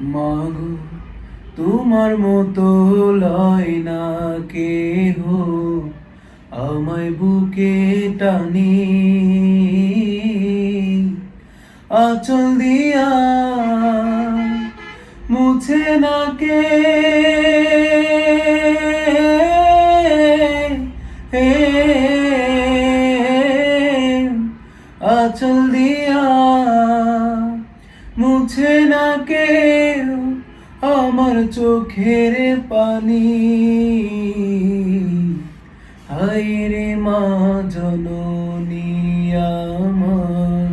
মাগো, তোমার মতো লয় না কেহ, আমায় বুকে টানি। আচল দিয়া মুছে না কে? আচল দিয়া না আমার চোখের পানি। হায় রে মা জননী আমার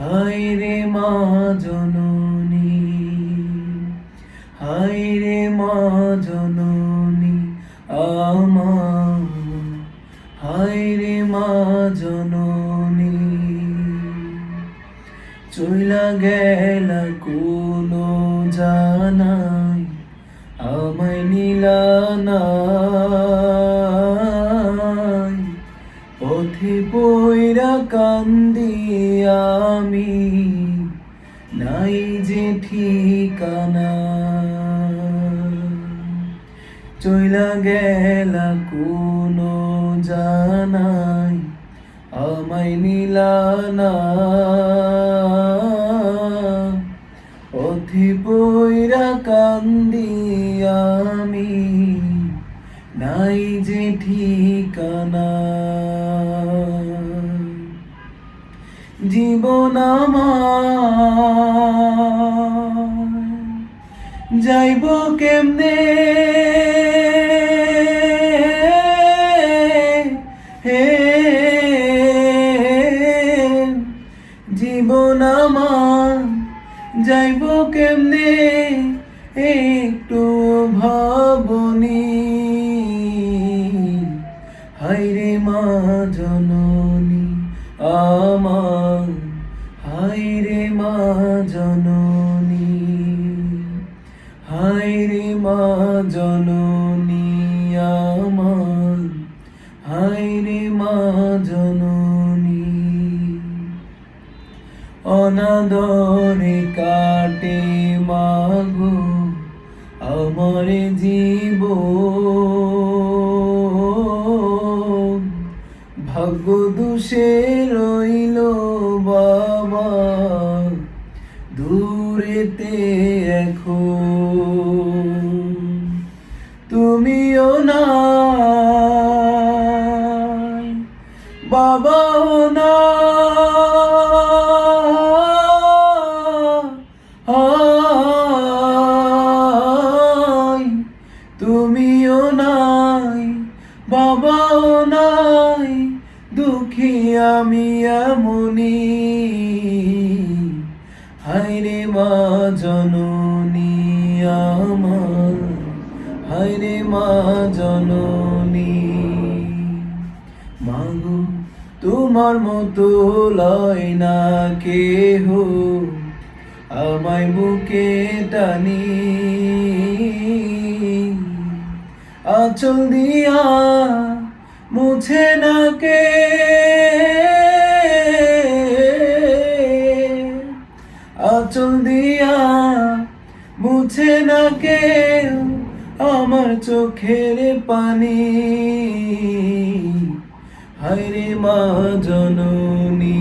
হায় রে মা জননী হায় রে মা জননী আমার হায় রে মা জননী। চইলা গেল কোনো জানাই, আমায় নিলা নাই। পথে বইরা কান্দি আমি, নাই যে ঠিকানা। চইলা গেল কোনো জানাই আমায় নিলা না। পথে বইরা কান্দি আমি নাই যে ঠিকানা। জীবন আমার যাইব কেমনে? আমার যাইব কেমনে? একটু ভাবনি। হাইরে মা জননী আমার হাইরে মা জননী হাইরে মা জননী। অনাদরে কাটে মাগো আমার জীব ভাগ্য দোষে রইল বাবা, দূরেতে এখন। তুমিও নাই, বাবাও না দুঃখী আমি এমনি হাইরে মা জননী আমার। হাইরে মা জননী। মাগো, তোমার মতো লয় না কেহ। আমায় বুকে টানি। আচল দিয়া মুছে না কে মুছে না কে আমার চোখের পানি। হায়রে মা জননী